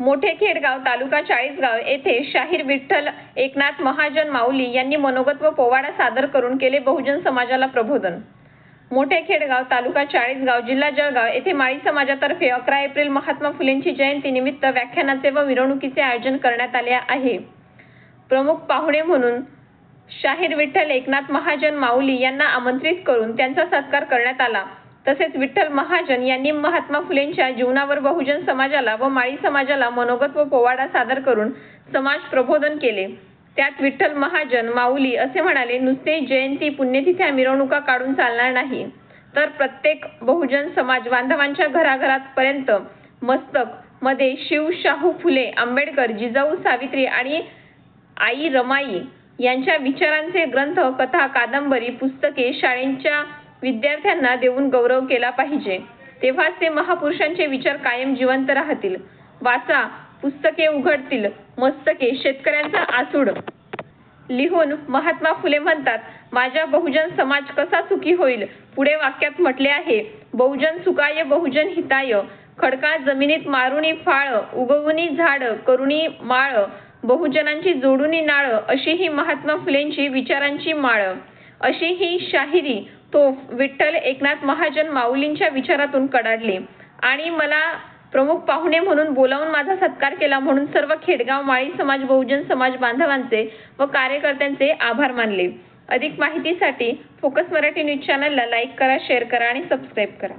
मोठे खेडगाव तालुका चाळीसगाव येथे शाहीर विठ्ठल एकनाथ महाजन माऊली यांनी मनोगत व पोवाडा सादर करून केले बहुजन समाजाला प्रबोधन. मोठे खेडगाव तालुका चाळीसगाव जिल्हा जळगाव येथे माळी समाजातर्फे अकरा एप्रिल महात्मा फुलेंची जयंती निमित्त व्याख्यानाचे व मिरवणुकीचे आयोजन करण्यात आले आहे. प्रमुख पाहुणे म्हणून शाहीर विठ्ठल एकनाथ महाजन माऊली यांना आमंत्रित करून त्यांचा सत्कार करण्यात आला. तसेच विठ्ठल महाजन यांनी महात्मा फुलेंच्या जीवनावर बहुजन समाजाला व माळी समाजाला मनोगत व पोवाडा सादर करून समाज प्रबोधन केले. त्यात विठ्ठल महाजन माऊली असे म्हणाले नुसते जयंती पुण्यतिथ्या मिरवणुका काढून चालणार नाही. तर प्रत्येक बहुजन समाज बांधवांच्या घराघरात पर्यंत मस्तकमध्ये शिव शाहू फुले आंबेडकर जिजाऊ सावित्री आणि आई रमाई यांच्या विचारांचे ग्रंथ कथा कादंबरी पुस्तके शाळेच्या विद्यार्थ्यांना देऊन गौरव केला पाहिजे. तेव्हाच ते महापुरुषांचे विचार कायम जिवंत राहतील. वाचा पुस्तके उघडतील मस्तके शेतकऱ्यांचा आसूड. लिहून महात्मा फुले म्हणतात माझ्या बहुजन समाज कसा सुखी होईल? पुढे वाक्यात म्हटले आहे बहुजन सुखाय बहुजन हिताय. खडका जमिनीत मारुनी फाळ उगवुनी झाड करुणी माळ. बहुजनांची जोडुनी नाळ अशी ही महात्मा फुलेंची विचारांची माळ. अशी ही शाहिरी तो विठ्ठल एकनाथ महाजन माऊलींच्या विचारातून कडाडले. आणि मला प्रमुख पाहुणे म्हणून बोलावून माझा सत्कार केला म्हणून सर्व खेडगाव माळी समाज बहुजन समाज बांधवांचे व कार्यकर्त्यांचे आभार मानले. अधिक माहितीसाठी फोकस मराठी न्यूज चॅनलला लाईक करा शेअर करा आणि सबस्क्राईब करा.